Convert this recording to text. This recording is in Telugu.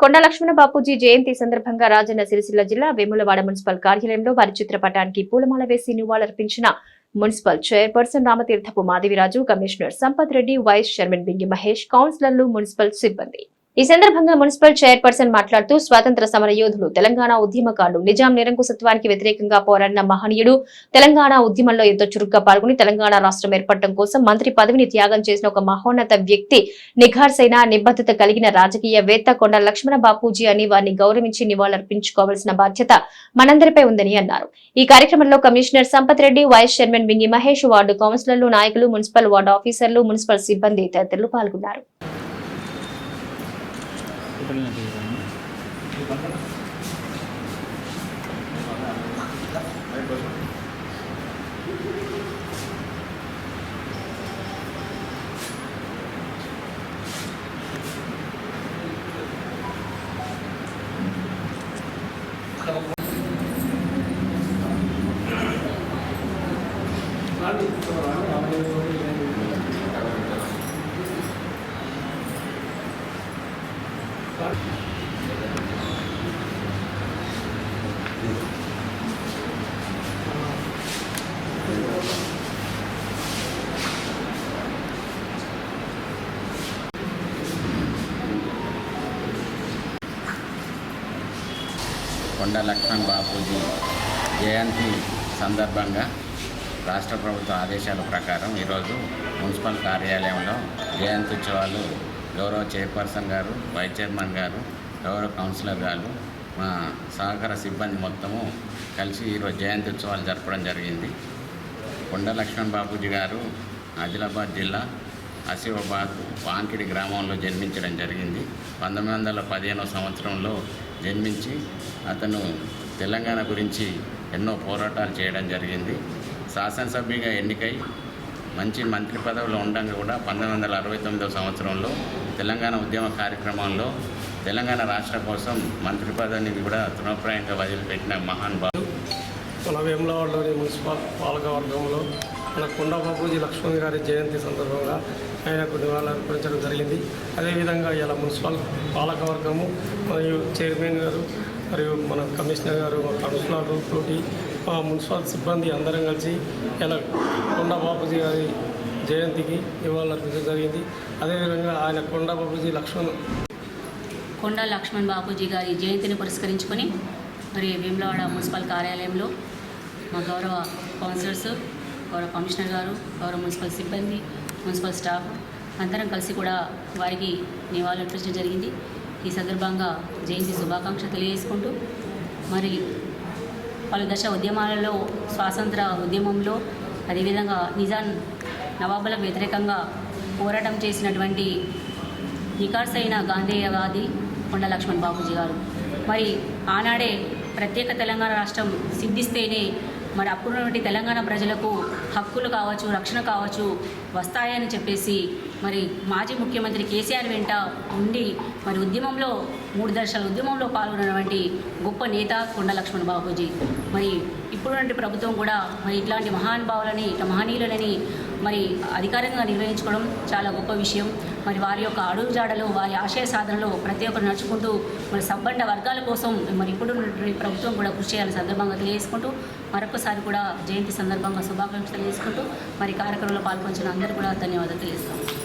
కొండ లక్ష్మణ బాపూజీ జయంతి సందర్భంగా రాజన్న సిరిసిల్ల జిల్లా వేములవాడ మున్సిపల్ కార్యాలయంలో వారి చిత్రపటానికి పూలమాల వేసి నివాళులర్పించిన municipal chairperson Ramatheerthapu Madhaviraju commissioner Sampath Reddy vice chairman Bingi Mahesh కౌన్సిలర్లు మున్సిపల్ సిబ్బంది. ఈ సందర్భంగా మున్సిపల్ చైర్పర్సన్ మాట్లాడుతూ స్వాతంత్ర సమర యోధులు తెలంగాణ ఉద్యమకారులు నిజాం నిరంకుశత్వానికి వ్యతిరేకంగా పోరాడిన మహనీయుడు తెలంగాణ ఉద్యమంలో ఎంతో చురుగ్గా పాల్గొని తెలంగాణ రాష్ట్రం ఏర్పడటం కోసం మంత్రి పదవిని త్యాగం చేసిన ఒక మహోన్నత వ్యక్తి నిఘార్సైన నిబద్ధత కలిగిన రాజకీయవేత్త కొండ లక్ష్మణ బాపూజీ అని వారిని గౌరవించి నివాళులర్పించుకోవాల్సిన బాధ్యత మనందరిపై ఉందని అన్నారు. ఈ కార్యక్రమంలో commissioner Sampath Reddy vice chairman Bingi Mahesh ward కౌన్సిలర్లు నాయకులు మున్సిపల్ వార్డు ఆఫీసర్లు మున్సిపల్ సిబ్బంది తదితరులు పాల్గొన్నారు. 걸리는 되거든요. Gracias. కొండ లక్ష్మణ్ బాపూజీ జయంతి సందర్భంగా రాష్ట్ర ప్రభుత్వ ఆదేశాల ప్రకారం ఈరోజు మున్సిపల్ కార్యాలయంలో జయంతి ఉత్సవాలు గౌరవ చైర్పర్సన్ గారు వైస్ చైర్మన్ గారు గౌరవ కౌన్సిలర్ గారు మా సహకార సిబ్బంది మొత్తము కలిసి ఈరోజు జయంతి ఉత్సవాలు జరపడం జరిగింది. కొండ లక్ష్మణ్ బాపూజీ గారు ఆదిలాబాద్ జిల్లా ఆసిఫాబాద్ వాంకిడి గ్రామంలో జన్మించడం జరిగింది. పంతొమ్మిది వందల పదిహేనవ సంవత్సరంలో జన్మించి అతను తెలంగాణ గురించి ఎన్నో పోరాటాలు చేయడం జరిగింది. శాసనసభ్యుగా ఎన్నికై మంచి మంత్రి పదవిలో ఉండగా కూడా పంతొమ్మిది వందల అరవై తొమ్మిదవ సంవత్సరంలో తెలంగాణ ఉద్యమ కార్యక్రమంలో తెలంగాణ రాష్ట్రం కోసం మంత్రి పదవిని కూడా తృణప్రాయంగా వదిలిపెట్టిన మహాన్ బాబు మన వేములవాడలోని మున్సిపల్ పాలకవర్గంలో మన కొండ లక్ష్మణ్ గారి జయంతి సందర్భంగా ఆయనకు నివాళులు అర్పించడం జరిగింది. అదేవిధంగా ఇలా మున్సిపల్ పాలకవర్గము మరియు చైర్మన్ గారు మరియు మన కమిషనర్ గారు మా కౌన్సిలర్ తోటి మా మున్సిపల్ సిబ్బంది అందరం కలిసి ఇలా కొండ బాపూజీ గారి జయంతికి నివాళులు జరిగింది. అదేవిధంగా ఆయన కొండ బాపూజీ లక్ష్మణ్ కొండ లక్ష్మణ్ బాపూజీ గారి జయంతిని పురస్కరించుకొని మరి వేములవాడ మున్సిపల్ కార్యాలయంలో మా గౌరవ కౌన్సిలర్స్ గౌరవ కమిషనర్ గారు గౌరవ మున్సిపల్ సిబ్బంది మున్సిపల్ స్టాఫ్ అందరం కలిసి కూడా వారికి నివాళులు అర్పించడం జరిగింది. ఈ సందర్భంగా జయంతి శుభాకాంక్ష తెలియజేసుకుంటూ మరి పలు దశ ఉద్యమాలలో స్వాతంత్ర ఉద్యమంలో అదేవిధంగా నిజాం నవాబులకు వ్యతిరేకంగా పోరాటం చేసినటువంటి నికార్సైన గాంధేయవాది కొండ లక్ష్మణ్ బాబుజీ గారు. మరి ఆనాడే ప్రత్యేక తెలంగాణ రాష్ట్రం సిద్ధిస్తేనే మరి అప్పుడున్నటువంటి తెలంగాణ ప్రజలకు హక్కులు కావచ్చు రక్షణ కావచ్చు వస్తాయని చెప్పేసి మరి మాజీ ముఖ్యమంత్రి కేసీఆర్ వెంట ఉండి మరి ఉద్యమంలో మూడు దశల ఉద్యమంలో పాల్గొన్నటువంటి గొప్ప నేత కొండ లక్ష్మణ్ బాపూజీ. మరి ఇప్పుడున్నటువంటి ప్రభుత్వం కూడా మరి ఇట్లాంటి మహానుభావులని ఇట్లా మహనీయులని మరి అధికారంగా నిర్వహించుకోవడం చాలా గొప్ప విషయం. మరి వారి యొక్క అడుగుజాడలో వారి ఆశయ సాధనలో ప్రతి ఒక్కరు నడుచుకుంటూ మరి సబ్బండ వర్గాల కోసం మరి ఇప్పుడు ప్రభుత్వం కూడా కృషి చేయాలని సందర్భంగా తెలియజేసుకుంటూ మరొకసారి కూడా జయంతి సందర్భంగా శుభాకాంక్షలు తెలియజేసుకుంటూ మరి కార్యక్రమంలో పాల్గొంచిన అందరూ కూడా ధన్యవాదాలు తెలియజేస్తాం